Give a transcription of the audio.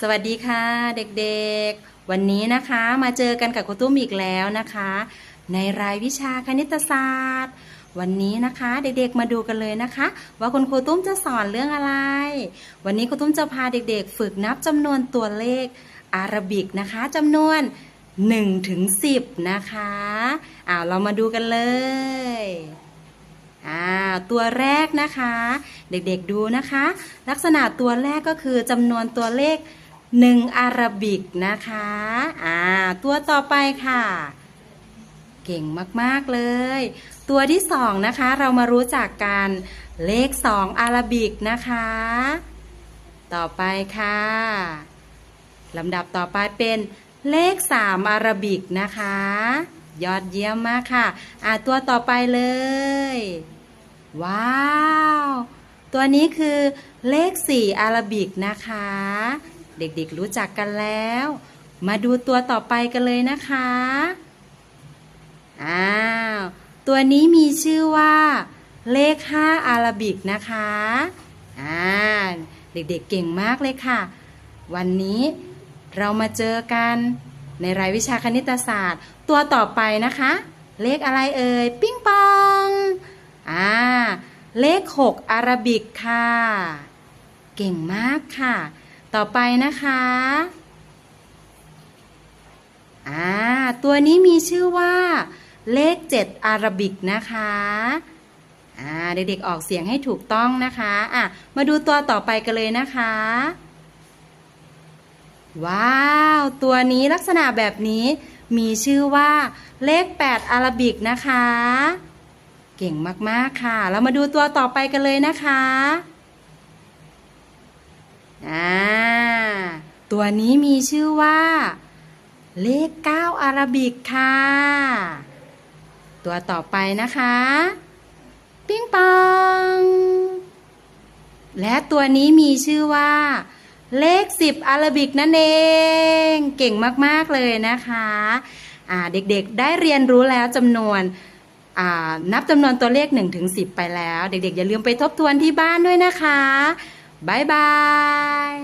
สวัสดีค่ะเด็กๆ วันนี้นะคะมาเจอกันกับครูตุ้มอีกแล้วนะคะ ในรายวิชาคณิตศาสตร์ วันนี้นะคะเด็กๆมาดูกันเลยนะคะ ว่าคุณครูตุ้มจะสอนเรื่องอะไร วันนี้ครูตุ้มจะพาเด็กๆ ฝึกนับจำนวนตัวเลขอารบิกนะคะจำนวน1ถึง10 นะคะอ้าวเรามาดูกันเลยอ่าตัวแรกนะคะ เด็กๆดูนะคะ ลักษณะตัวแรกก็คือจำนวนตัวเลข 1อาราบิกนะคะอ่าตัวต่อไปค่ะ เก่งมากๆเลย ตัวที่สองนะคะเรามารู้จักกันเลข2องอาราบิกนะคะ ต่อไปค่ะลำดับต่อไปเป็นเลข3อาราบิกนะคะ ยอดเยี่ยมมากค่ะ อ่าตัวต่อไปเลย ว้าว ตัวนี้คือเลข4อาราบิกนะคะ เด็กๆรู้จักกันแล้ว มาดูตัวต่อไปกันเลยนะคะ อ้าว ตัวนี้มีชื่อว่า เลข5อาราบิกนะคะ อ่า เด็กๆเก่งมากเลยค่ะ วันนี้เรามาเจอกันในรายวิชาคณิตศาสตร์ ตัวต่อไปนะคะ เลขอะไรเอ่ย ปิ้งปอง อ่า เลข 6 อาราบิกค่ะ เก่งมากค่ะ ต่อไปนะคะอ่าตัวนี้มีชื่อว่า เลข7อาราบิกนะคะอ่าเด็กๆออกเสียงให้ถูกต้องนะคะอะมาดูตัวต่อไปกันเลยนะคะ ว้าว ตัวนี้ลักษณะแบบนี้มีชื่อว่า เลข 8 อาราบิกนะคะ เก่งมากๆค่ะ เรามาดูตัวต่อไปกันเลยนะคะอ่า ตัวนี้มีชื่อว่า เลข 9 อาราบิกค่ะ ตัวต่อไปนะคะ ปิ้งปอง และตัวนี้มีชื่อว่า เลข 10 อาราบิกนั่นเอง เก่งมาก ๆ เลยนะคะเด็กๆ ได้เรียนรู้แล้วจำนวนนับจำนวนตัวเลข1ถึง10 ไปแล้ว เด็กๆ อย่าลืมไปทบทวนที่บ้านด้วยนะคะบ๊ายบาย